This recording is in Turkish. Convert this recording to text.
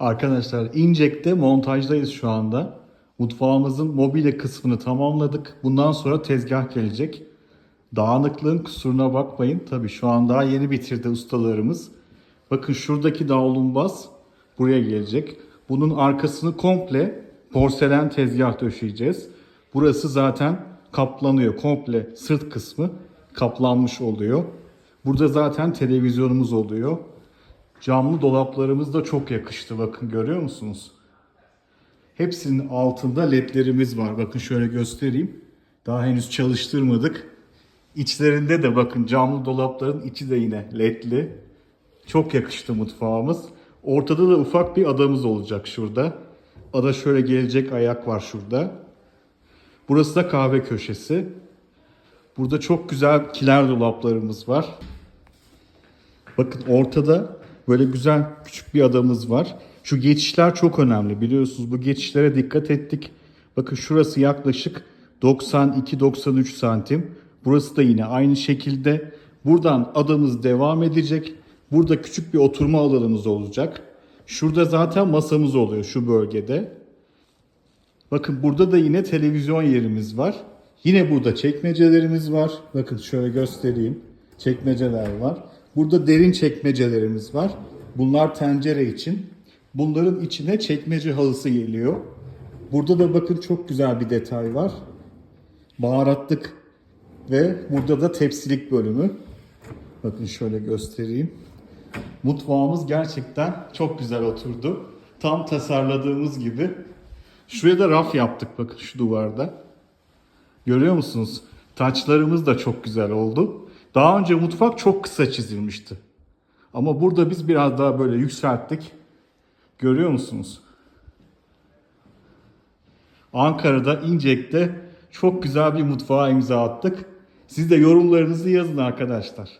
Arkadaşlar İncek'te montajdayız şu anda. Mutfağımızın mobilya kısmını tamamladık. Bundan sonra tezgah gelecek. Dağınıklığın kusuruna bakmayın. Tabii şu an daha yeni bitirdi ustalarımız. Bakın şuradaki davlumbaz buraya gelecek. Bunun arkasını komple porselen tezgah döşeyeceğiz. Burası zaten kaplanıyor. Komple sırt kısmı kaplanmış oluyor. Burada zaten televizyonumuz oluyor. Camlı dolaplarımız da çok yakıştı. Bakın görüyor musunuz? Hepsinin altında ledlerimiz var. Bakın şöyle göstereyim. Daha henüz çalıştırmadık. İçlerinde de bakın camlı dolapların içi de yine ledli. Çok yakıştı mutfağımız. Ortada da ufak bir adamız olacak şurada. Ada şöyle gelecek ayak var şurada. Burası da kahve köşesi. Burada çok güzel kiler dolaplarımız var. Bakın ortada böyle güzel küçük bir adamız var. Şu geçişler çok önemli biliyorsunuz. Bu geçişlere dikkat ettik. Bakın şurası yaklaşık 92-93 santim. Burası da yine aynı şekilde. Buradan adamız devam edecek. Burada küçük bir oturma alanımız olacak. Şurada zaten masamız oluyor şu bölgede. Bakın burada da yine televizyon yerimiz var. Yine burada çekmecelerimiz var. Bakın şöyle göstereyim. Çekmeceler var. Burada derin çekmecelerimiz var. Bunlar tencere için. Bunların içine çekmece halısı geliyor. Burada da bakın çok güzel bir detay var. Baharatlık ve burada da tepsilik bölümü. Bakın şöyle göstereyim. Mutfağımız gerçekten çok güzel oturdu. Tam tasarladığımız gibi. Şuraya da raf yaptık bakın şu duvarda. Görüyor musunuz? Taçlarımız da çok güzel oldu. Daha önce mutfak çok kısa çizilmişti. Ama burada biz biraz daha böyle yükselttik. Görüyor musunuz? Ankara'da İncek'te çok güzel bir mutfağa imza attık. Siz de yorumlarınızı yazın arkadaşlar.